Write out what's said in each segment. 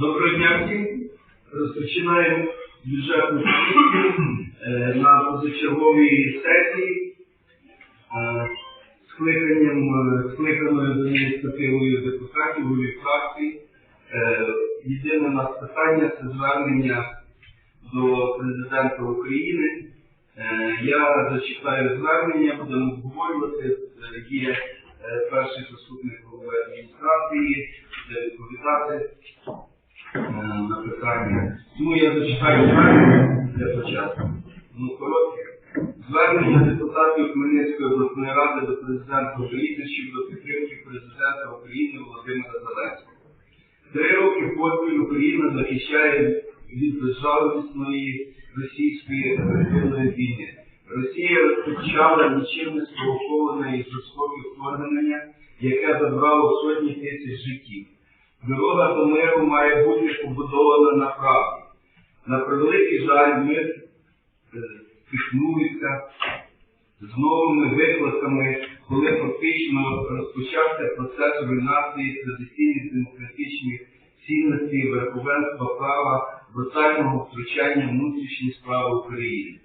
Доброго дня всім. Розпочинаємо бюджетну комісію е, на позачерговій сесії е, е, скликаною за ініціативою депутатів, голів фракцій. Е, Єдине у нас питання це звернення до президента України. Я зачитаю звернення, будемо обговорювати. Є перший заступник голови адміністрації, буде відповідати е, на питання. Тому я зачитаю звернення для початку. Ну, коротке. Звернення депутатів Хмельницької обласної ради до президента України щодо підтримки президента України Володимира Зеленського. Три роки поспіль Україна захищає від безжалісної російської агресивної війни. Росія розпочала нічим не спровоковане і жорстоке вторгнення, яке забрало сотні тисяч життів. Дорога до миру має бути побудована на правді. На превеликий жаль, мир е, з новими викликами, коли фактично розпочався процес руйнації традиційних демократичних цінностей верховенства права, брутального втручання внутрішні справи України.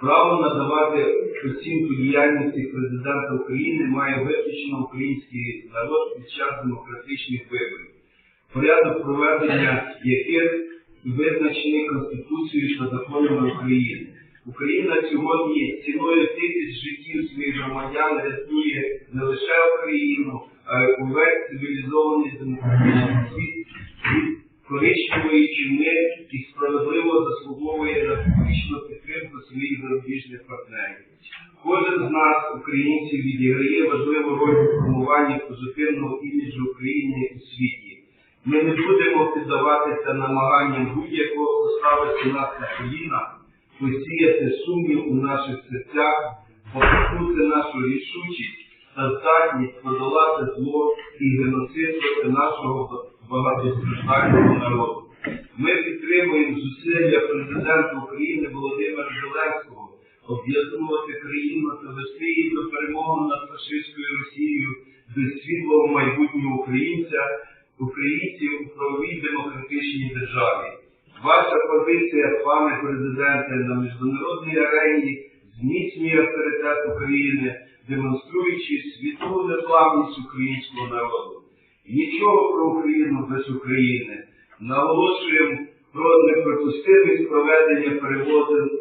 Право надавати оцінку діяльності президента України має виключно український народ під час демократичних виборів, порядок проведення яких визначений Конституцією та законами України. Україна сьогодні ціною тисяч життів своїх громадян рятує не лише Україну, а й увесь цивілізований демократичний світ, коричневої мир і справедливо заслуговує на публічну підтримку своїх зарубіжних партнерів. Кожен з нас, українців, відіграє важливу роль у формуванні позитивного іміджу України у світі. Ми не будемо піддаватися намаганням будь-якого поставити нас на коліна, посіяти сумнів у наших серцях, похитнути нашу рішучість та здатність подолати зло і геноцид проти нашого багатостраждального народу. Ми підтримуємо зусилля президента України Володимира Зеленського об'єднувати країну та вести її до перемоги над фашистською Росією до світлого майбутнього українця, українців у правовій демократичній державі. Ваша позиція, пане президенте, на міжнародній арені зміцнює авторитет України, демонструючи світову незламність українського народу. Нічого про Україну без України. Наголошуємо про неприпустимість проведення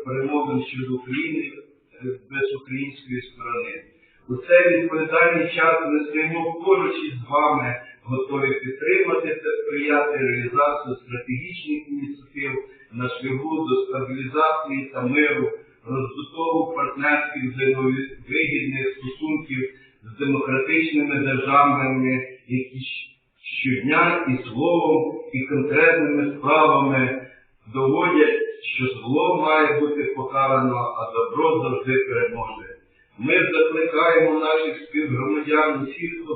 перемовин щодо України е, без української сторони. У цей відповідальний час ми стоїмо поруч із вами, готові підтримати та сприяти реалізації стратегічних ініціатив на шляху до стабілізації та миру, розбудову партнерських взаємовигідних стосунків з демократичними державами, які щодня і словом, і конкретними справами доводять, що зло має бути покарано, а добро завжди переможе. Ми закликаємо наших співгромадян усіх, хто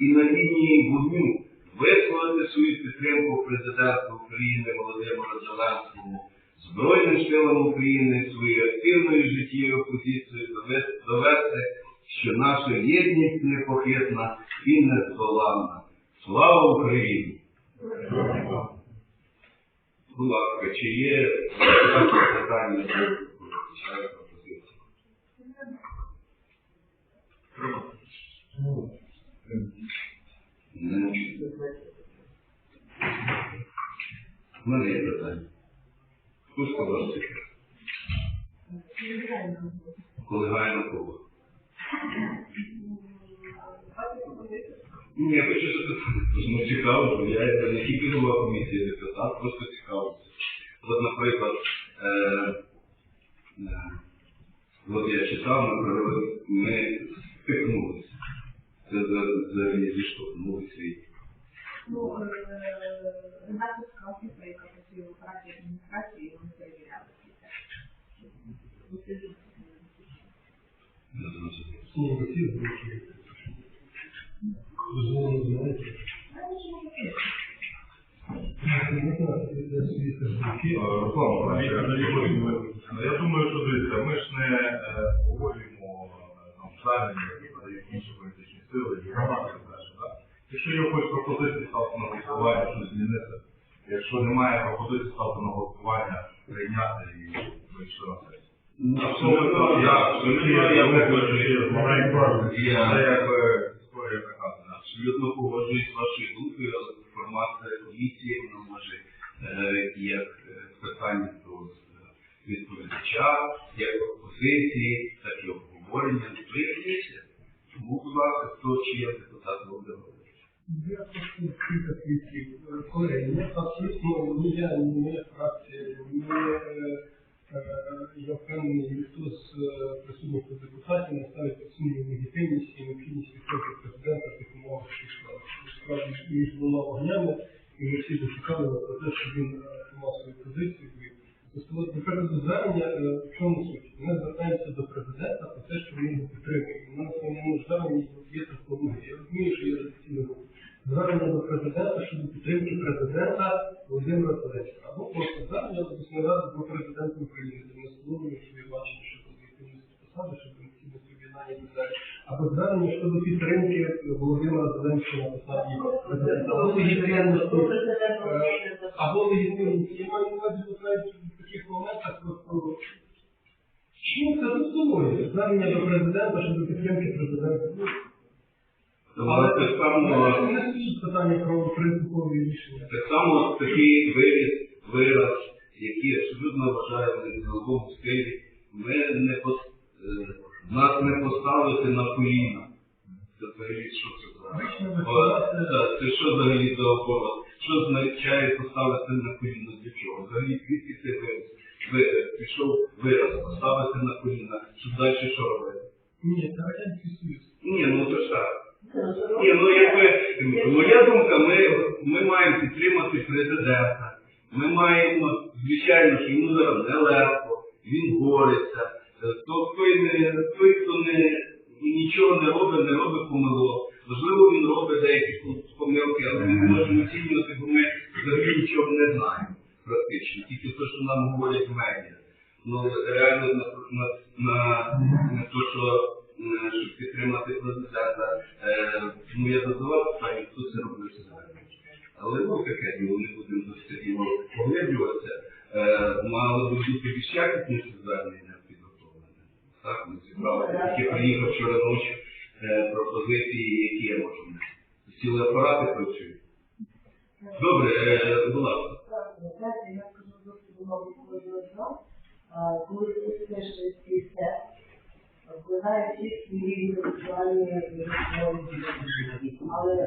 і на лінії вогню висловити свою підтримку президенту України Володимиру Зеленському, Збройним силам України своєю активною життєвою позицією довести- що наша єдність непохитна і нездоланна. Слава Україні! Будь ласка, чи є питання до члена пропозиції? Не чую. У мене є питання. Хто сказав це? Колегайно кого? Ні, хочу запитати, ну цікаво, бо я не тільки голова комісії депутат, просто цікаво. От, наприклад, е, е, от я читав, ми стикнулися. Це за, за зіштовхнулися. і- Ну, редактор сказав, що яка працює в апараті адміністрації, вони перевіряли ці тексти. Слово. Дозволено знаєте. Я думаю, що дивіться, ми ж не е, е, там звернення, які подають інші сили, і громадські теж, так? Якщо є хоч пропозиції, ставте на голосування, щось змінити. Якщо немає пропозиції, ставте на голосування, прийняти і вийшли на сесію. Абсолютно, я абсолютно я виключую. Я якби історія така. Абсолютно погоджуюсь з вашою думкою, але формація комісії вона може е, як е, питання до е, відповідача, як пропозиції, так і обговорення. Ви є комісія. Тому, будь ласка, хто чи є депутат Володимирович? Я просто кілька слідків. Колеги, я абсолютно ні я, ні моя фракція, ні е, я впевнений, ніхто з е, присутніх депутатів не ставить під сумнів легітимність і необхідність відкрити президента в тих умовах, що склалися. Справді між двома вогнями, і ми всі дочекали на те, що він е, тримав свою позицію. Тобто, до звернення, е, в чому суть? Ми звертаємося до президента про те, що ми його підтримуємо. У нас в моєму зверненні є технологія. Я розумію, що є офіційний рух. Звернення до президента щодо підтримки президента Володимира Зеленського. Або просто звернення до ради до президента України. Де ми встановлюємо своє бачення щодо легітимності посади, щодо необхідності об'єднання і так далі. Або звернення щодо підтримки Володимира Зеленського на посаді президента. Або легітимності або легітимність. Я маю на увазі таких моментах просто чому це дозволує? Звернення до президента щодо підтримки президента. Ну, Але Але так само, не стоїть питання про принципові рішення. так само такий виріс, вираз, який абсолютно вважаю в діловому стилі, ми не пос... е, нас не поставити на коліна. Це взагалі що це за? Це що взагалі за оборот? Що означає поставити на коліна для чого? Взагалі звідки це вираз? Ви, пішов вираз поставити на коліна, щоб далі що робити? Ні, це Радянський Союз. Ні, ну то ж так. Ні, ну якби моя думка, ми, ми маємо підтримати президента. Ми маємо, звичайно, що йому зараз нелегко, він бореться. Е, То той, не, той, хто не, нічого не робить, не робить помилок. Можливо, він робить деякі пом- помилки, але ми можемо оцінювати, бо ми взагалі нічого не знаємо практично. Тільки те, що нам говорять медіа. Ну, реально на, на, на, на те, що е, щоб підтримати президента. Е, ну я задавав питання, хто це робив сьогодні. Але ну таке діло, не будемо діло поглиблюватися. Е, мали би бути більш якісніше звернення підготовлене. Так, ми зібрали. Тільки приїхав вчора ночі пропозиції, які можу внести. Сіли апарати працюють. Добре, е, будь ласка. Знаєте, я скажу досить багато кожного з нас, а, коли можливості. Але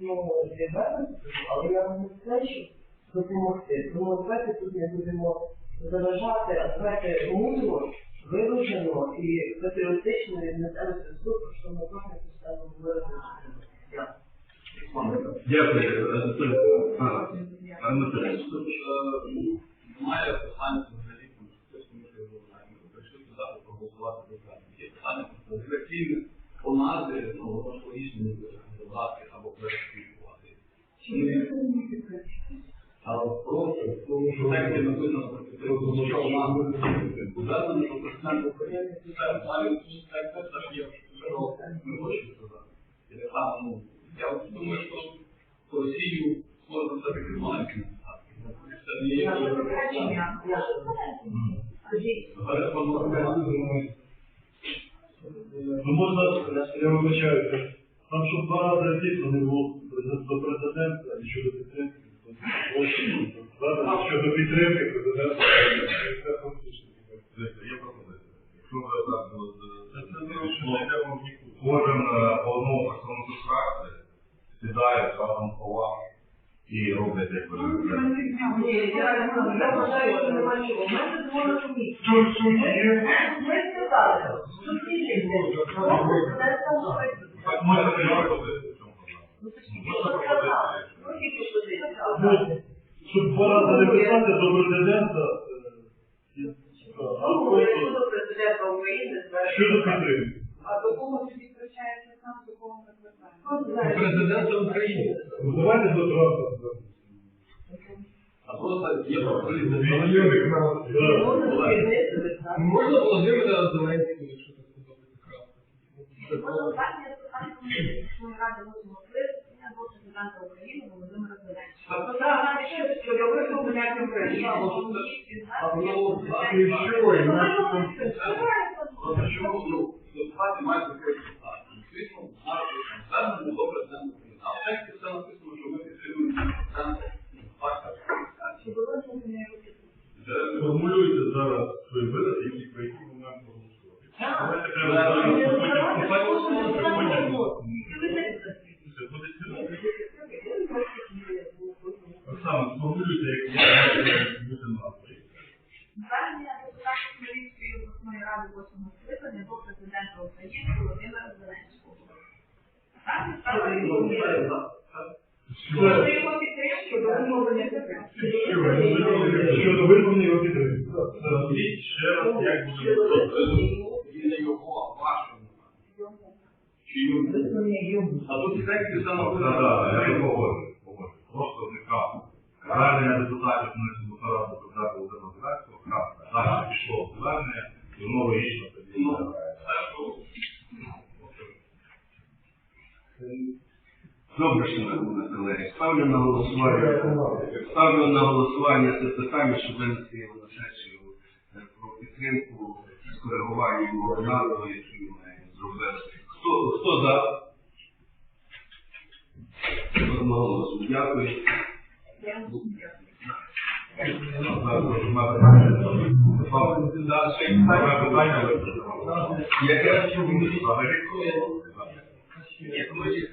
ну, відверто але я роблю все, щоб допомогти. Тому давайте тут не будемо заважати, а давайте мудро, виважено і патріотично віднесемося до того, що ми кожен поставимо говорити. Дякую. Дякую, Анатолій. А, Анатолій. Немає питання взагалі, тому що хтось може його знає. Ми прийшли туди проголосувати за. Є питання просто редакційне по назві, ну, воно ж логічно не буде переслідувати. Але просто, тому що є написано про підтримку, що у нас Ударно, що президент України це далі так це теж є, підтримки президента, це фактично. Є пропозиція. Якщо ви так е, кожен е, по одному представнику фракції сідають разом по і роблять як ви ну, любите. ми Ні, я я вважаю, що неможливо. Ми це зможемо комісію. Тут. Ми сказали, що сусідів це Так можна приймати в цьому Ну. Ну, тільки що ти сказав. Ну, щоб два рази не писати до президента, президента України щодо підтримки. А до кого тоді втрачається сам, до кого ми звертаємо? Президента України. Ну, Давайте до Трампа. А просто є. Можна так? Можна Володимира Зеленського, якщо так подобається краска. Голосування питання Комісії ради і наші там... Просто чому ну, депутати мають виходити так. Звісно, наше звернення до президента України. А в тексті все написано, що ми підтримуємо президента. Так, так. Це Формулюйте зараз свої вирази, які по який момент проголосувати. Давайте прямо Так. зараз Ні, ну, потім давайте послати послухаємо, потім послухаємо. потім. Все, буде ціле. Оксана, сформулюйте, як я маю бути назвою. Звернення депутатів Хмельницької обласної ради восьмого скликання до президента України Володимира Зеленського. Так, його його до підтримки. Щодо його ще раз, як буде. Його, вашому. Чи йому? А тут в тексті Так, так, я не погоджуюсь. Просто уникав. Звернення депутатів на Сенатора до президента Володимира Зеленського, крапка. Далі пішло звернення, і воно логічно тоді. Ну, це що? Добре, шановні колеги. Ставлю на голосування. Ставлю на голосування це питання, щоб винести його на сесію про підтримку скоригування його назви, які ми зробили. Хто, хто за? Я вам дякую. Яке? Взагалі. Ні, ми ж